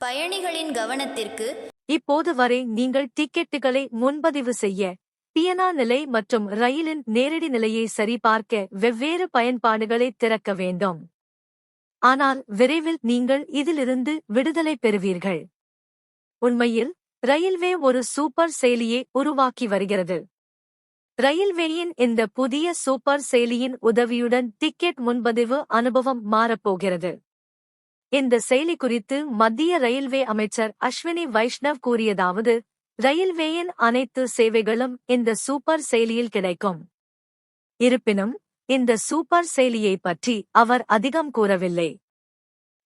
பயணிகளின் கவனத்திற்கு இப்போது வரை நீங்கள் டிக்கெட்டுகளை முன்பதிவு செய்ய பியனா நிலை மற்றும் ரயிலின் நேரடி நிலையை சரிபார்க்க வெவ்வேறு பயன்பாடுகளை திறக்க வேண்டும். ஆனால் விரைவில் நீங்கள் இதிலிருந்து விடுதலை பெறுவீர்கள். உண்மையில் ரயில்வே ஒரு சூப்பர் செயலியை உருவாக்கி வருகிறது. ரயில்வேயின் இந்த புதிய சூப்பர் செயலியின் உதவியுடன் டிக்கெட் முன்பதிவு அனுபவம் மாறப்போகிறது. இந்த செயலி குறித்து மத்திய ரயில்வே அமைச்சர் அஸ்வினி வைஷ்ணவ் கூறியதாவது ரயில்வேயின் அனைத்து சேவைகளும் இந்த சூப்பர் செயலியில் கிடைக்கும். இருப்பினும் இந்த சூப்பர் செயலியை பற்றி அவர் அதிகம் கூறவில்லை.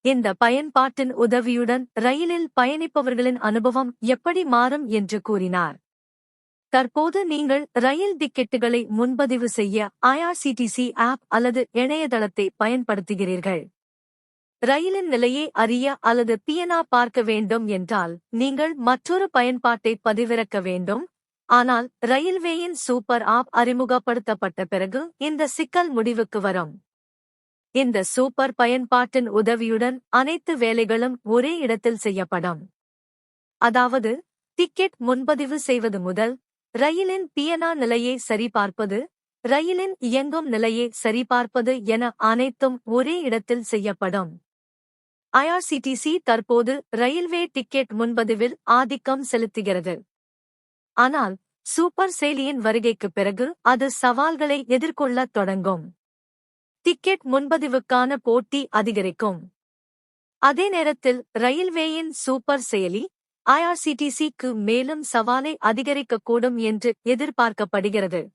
இந்த பயன்பாட்டின் உதவியுடன் ரயிலில் பயணிப்பவர்களின் அனுபவம் எப்படி மாறும் என்று கூறினார். தற்போது நீங்கள் ரயில் டிக்கெட்டுகளை முன்பதிவு செய்ய ஐஆர்சிடிசி ஆப் அல்லது இணையதளத்தை பயன்படுத்துகிறீர்கள். ரயிலின் நிலையை அறிய அல்லது பியனா பார்க்க வேண்டும் என்றால் நீங்கள் மற்றொரு பயன்பாட்டை பதிவிறக்க வேண்டும். ஆனால் ரயில்வேயின் சூப்பர் ஆப் அறிமுகப்படுத்தப்பட்ட பிறகு இந்த சிக்கல் முடிவுக்கு வரும். இந்த சூப்பர் பயன்பாட்டின் உதவியுடன் அனைத்து வேலைகளும் ஒரே இடத்தில் செய்யப்படும். அதாவது டிக்கெட் முன்பதிவு செய்வது முதல் ரயிலின் பியனா நிலையை சரிபார்ப்பது ரயிலின் இயங்கும் நிலையை சரிபார்ப்பது என அனைத்தும் ஒரே இடத்தில் செய்யப்படும். ஐஆர்சிடிசி தற்போது ரயில்வே டிக்கெட் முன்பதிவில் ஆதிக்கம் செலுத்துகிறது. ஆனால் சூப்பர் செயலியின் வருகைக்குப் பிறகு அது சவால்களை எதிர்கொள்ளத் தொடங்கும். டிக்கெட் முன்பதிவுக்கான போட்டி அதிகரிக்கும். அதே நேரத்தில் ரயில்வேயின் சூப்பர் செயலி ஐஆர்சிடிசிக்கு மேலும் சவாலை அதிகரிக்கக்கூடும் என்று எதிர்பார்க்கப்படுகிறது.